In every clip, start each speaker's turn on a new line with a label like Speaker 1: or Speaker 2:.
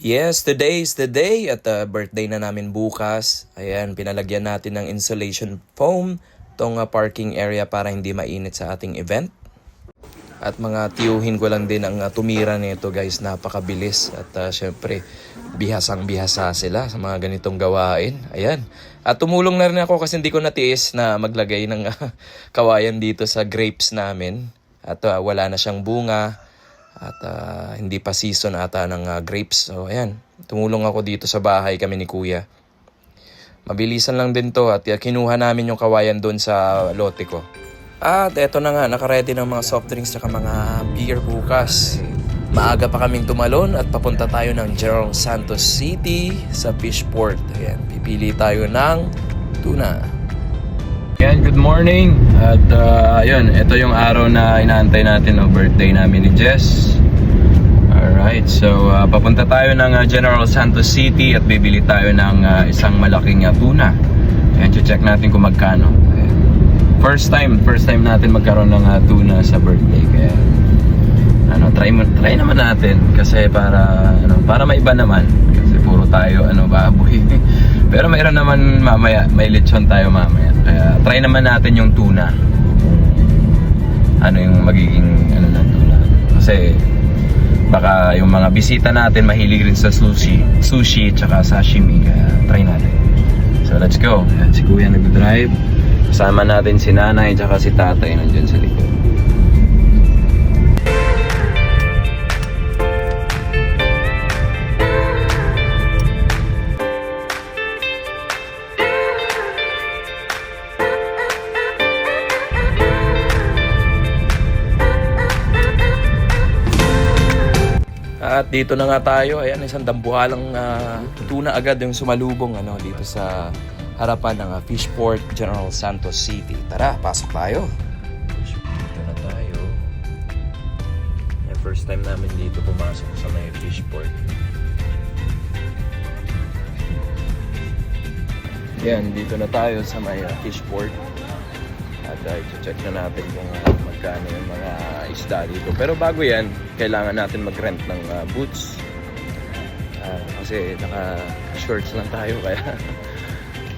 Speaker 1: Yes, today is the day at uh, birthday na namin bukas. Ayan, pinalagyan natin ng insulation foam tong uh, parking area para hindi mainit sa ating event. At mga tiyuhin ko lang din ang uh, tumira nito guys, napakabilis. At uh, syempre, bihasang bihasa sila sa mga ganitong gawain. Ayan. At tumulong na rin ako kasi hindi ko natiis na maglagay ng uh, kawayan dito sa grapes namin. At uh, wala na siyang bunga. At ah, hindi pa season ata ng ah, grapes. So ayan, tumulong ako dito sa bahay kami ni kuya. Mabilisan lang din to at ah, kinuha namin yung kawayan doon sa lote ko. At eto na nga, nakaredy ng mga soft drinks at mga beer bukas. Maaga pa kaming tumalon at papunta tayo ng General Santos City sa Fishport. Ayan, pipili tayo ng tuna. Yan, good morning. At uh, ayun, ito yung araw na inaantay natin ng birthday namin ni Jess. Alright, so uh, papunta tayo ng uh, General Santos City at bibili tayo ng uh, isang malaking uh, tuna. Ayan, check natin kung magkano. First time, first time natin magkaroon ng uh, tuna sa birthday. Kaya ano, try mo, try naman natin kasi para ano, para maiba naman kasi puro tayo ano baboy. Pero mayroon naman mamaya, may lechon tayo mamaya. Kaya try naman natin yung tuna. Ano yung magiging ano ng tuna. Kasi baka yung mga bisita natin mahilig rin sa sushi, sushi tsaka sashimi kaya try natin. So let's go. Ayan, si Kuya nag-drive. Kasama natin si nanay tsaka si tatay nandyan sa likod. At dito na nga tayo, ayan isang dambuhalang ah, tuna agad yung sumalubong ano dito sa harapan ng ah, Fishport General Santos City. Tara, pasok tayo. Dito na tayo. First time namin dito pumasok sa may Fishport. Yan, dito na tayo sa may ah, Fishport. At uh, check na natin kung uh, magkano yung mga isda dito. Pero bago yan, kailangan natin mag-rent ng uh, boots. Ah, kasi naka-shorts lang tayo kaya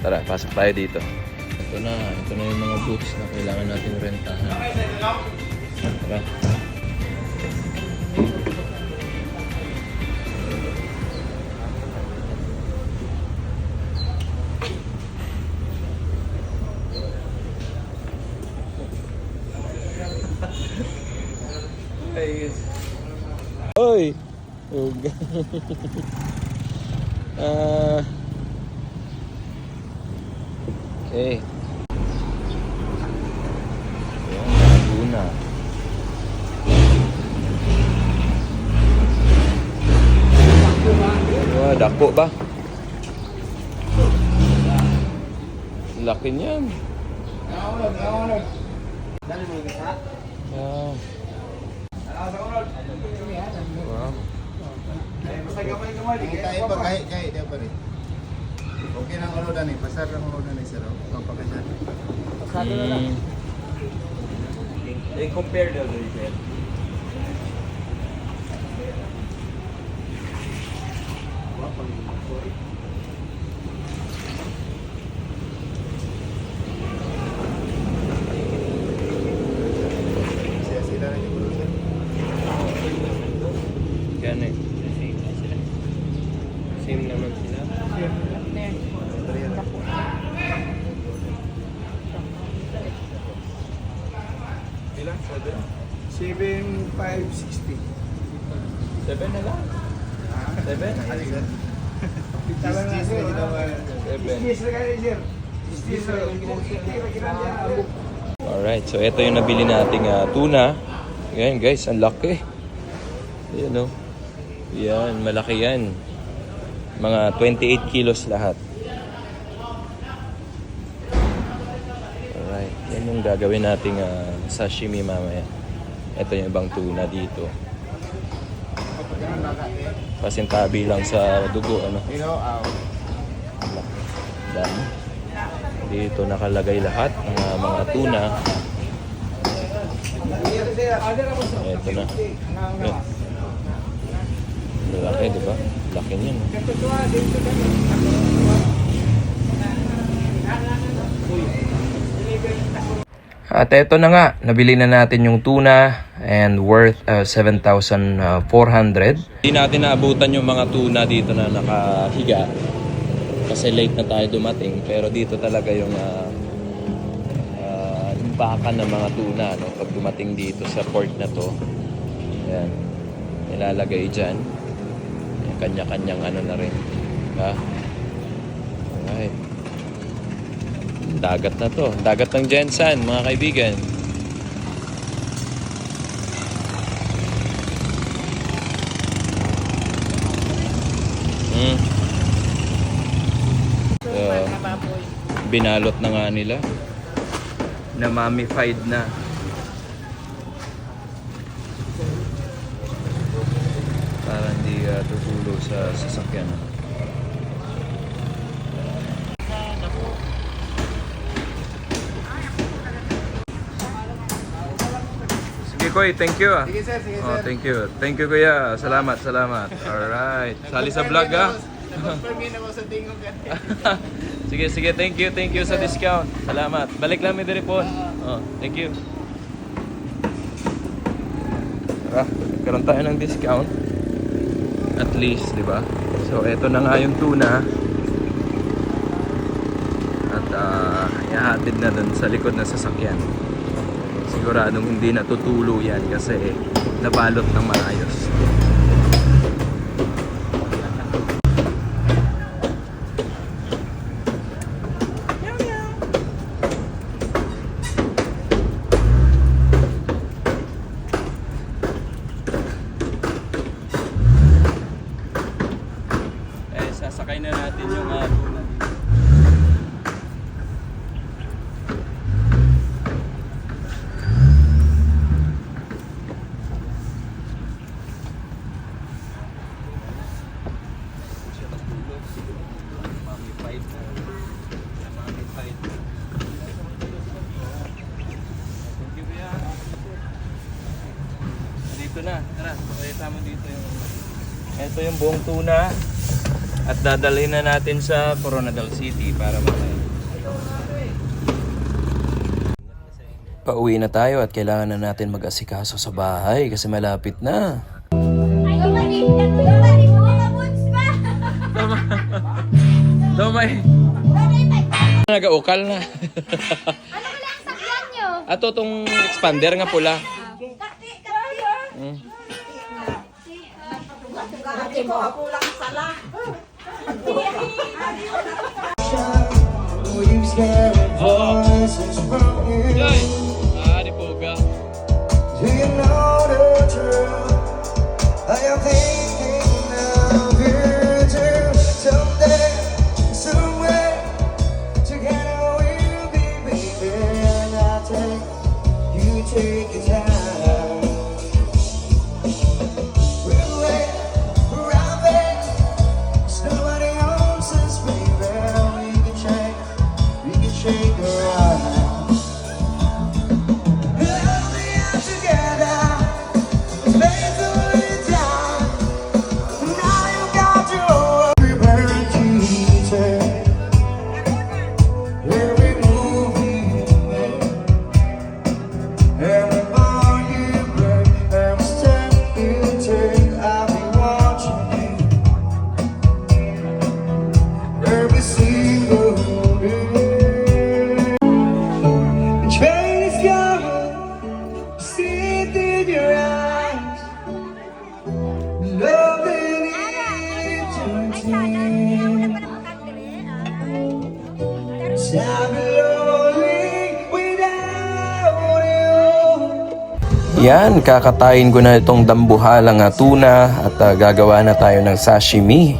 Speaker 1: tara, pasok tayo dito. Ito na, ito na yung mga boots na kailangan natin rentahan. Tara. Ug. Ah. okay. Ayan, Laguna. Wah, dako ba? Laki niyan. Ah. Wow.
Speaker 2: Tayo pa kahit kahit dia pa rin. Okay lang ulo dani, pasar lang ulo dani sir. Papakasan.
Speaker 1: Mm.
Speaker 3: They compare the other sir.
Speaker 2: Siya sila rin yung ulo sir.
Speaker 1: Yan eh.
Speaker 3: Same naman sila.
Speaker 1: Ilan? Seven?
Speaker 2: 7560.
Speaker 1: Seven na lang. Seven?
Speaker 2: Ano sir?
Speaker 3: Tama na,
Speaker 2: Cheese
Speaker 3: sir.
Speaker 2: lagi daw.
Speaker 1: Seven.
Speaker 3: Yes, lagi sir. Yes, sir.
Speaker 1: Alright, so ito yung nabili nating ah, tuna. Yan guys, ang laki. Ayan o. Yan, malaki yan. Mga 28 kilos lahat. Alright, yan yung gagawin nating ah, sashimi mamaya. Ito yung ibang tuna dito. Pasintabi lang sa dugo, ano.
Speaker 2: Uh,
Speaker 1: Dami. Dito nakalagay lahat ng ah, mga tuna. Ito na. Yan. Malaki, di ba? Laki niyan. no? At eto na nga, nabili na natin yung tuna and worth uh, 7,400. Hindi natin naabutan yung mga tuna dito na nakahiga kasi late na tayo dumating pero dito talaga yung uh, uh, imbakan ng mga tuna no? pag dumating dito sa port na to. Ayan, nilalagay dyan. Yung kanya-kanyang ano na rin. Ha? Alright. Dagat na to. Dagat ng Jensan, mga kaibigan. Hmm. So, binalot na nga nila. Na mummified na. Para hindi uh, tutulo sa sasakyan. Koy, thank you ah.
Speaker 2: Sige sir, sige
Speaker 1: Oh,
Speaker 2: sir.
Speaker 1: thank you. Thank you kuya. Salamat, salamat. Alright. Sali sa vlog ah.
Speaker 2: Nag-confirm ako sa tingog
Speaker 1: sige, sige. Thank you, thank you sa discount. Salamat. Balik lang mi diri po. Oh, thank you. Tara, karon tayo ng discount. At least, di ba? So, eto na nga yung tuna. At uh, ihahatid na dun sa likod ng sasakyan. Siguradong hindi natutulo yan kasi nabalot ng maayos. Eh, sasakay na natin yung uh, tuna dito. Siya natulog. Mummified na. Mummified. Thank you, kuya. Dito na. Tara, pakita mo dito yung... Ito yung buong tuna. At dadalhin na natin sa Coronadal City para mamaya. Pauwi na tayo at kailangan na natin mag-asikaso sa bahay kasi malapit na.
Speaker 4: Ay, dumating na dumating mo mga boots pa.
Speaker 1: Domay!
Speaker 4: Bakit may
Speaker 1: Nagaukal na.
Speaker 4: Ano wala ang sakyan nyo?
Speaker 1: Ato tong expander nga pula.
Speaker 5: Voices from you.
Speaker 1: Joy! Ah, di.
Speaker 5: Do you know the truth? I am thinking of you too. Someday, somewhere, together we'll be, baby. And I'll take you, take your
Speaker 1: kakatayin ko na itong dambuhalang tuna at ah, gagawa na tayo ng sashimi.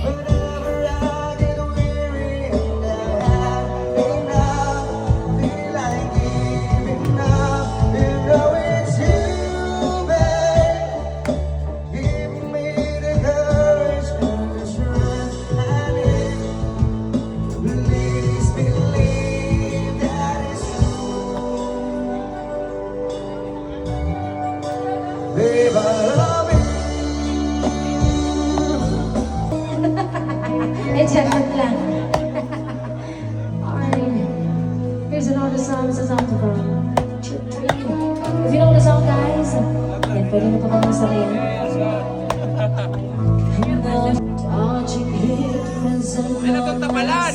Speaker 6: Pwede mo ito kami sa rin. Ay, natatapalan!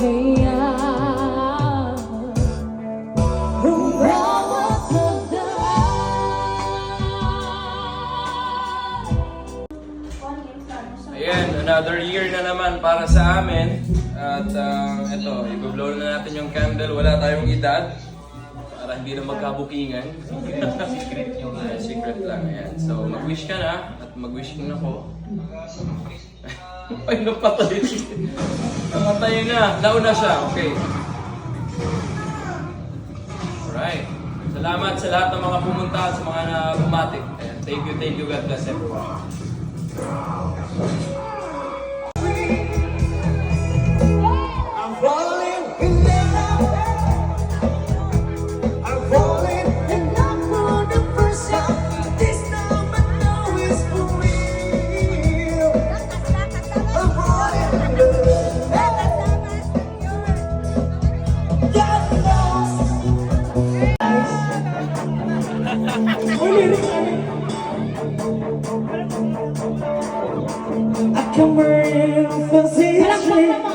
Speaker 1: Ayan, another year na naman para sa amin. At uh, um, ito, i-blow na natin yung candle. Wala tayong edad. Para hindi na magkabukingan. Secret, secret lang. Ayan. So, mag-wish ka na at mag-wish din ako. Ay, napatay siya. Namatay na. Nauna siya. Okay. Alright. Salamat sa lahat ng mga pumunta sa mga na bumati. Thank you, thank you. God bless everyone.
Speaker 5: Para não fazia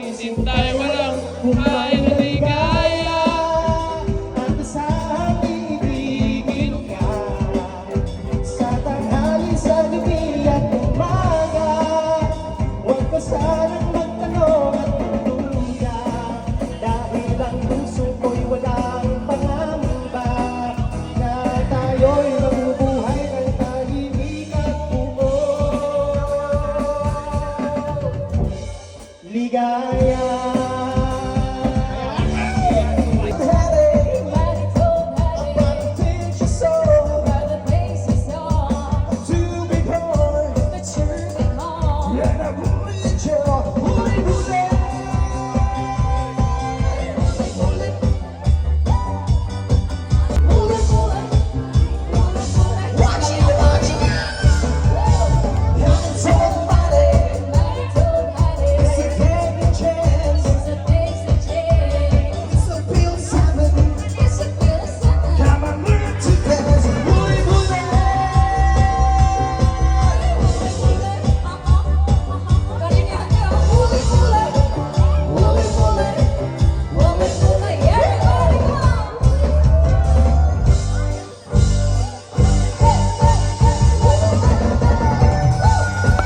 Speaker 5: que se dá, eu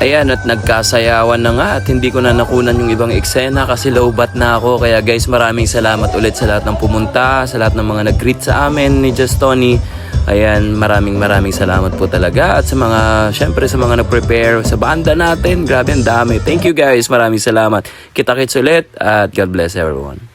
Speaker 1: Ayan at nagkasayawan na nga at hindi ko na nakunan yung ibang eksena kasi lowbat na ako. Kaya guys maraming salamat ulit sa lahat ng pumunta, sa lahat ng mga nag-greet sa amin ni Just Tony. Ayan, maraming maraming salamat po talaga. At sa mga, syempre sa mga nag-prepare sa banda natin, grabe ang dami. Thank you guys, maraming salamat. Kita-kits ulit at God bless everyone.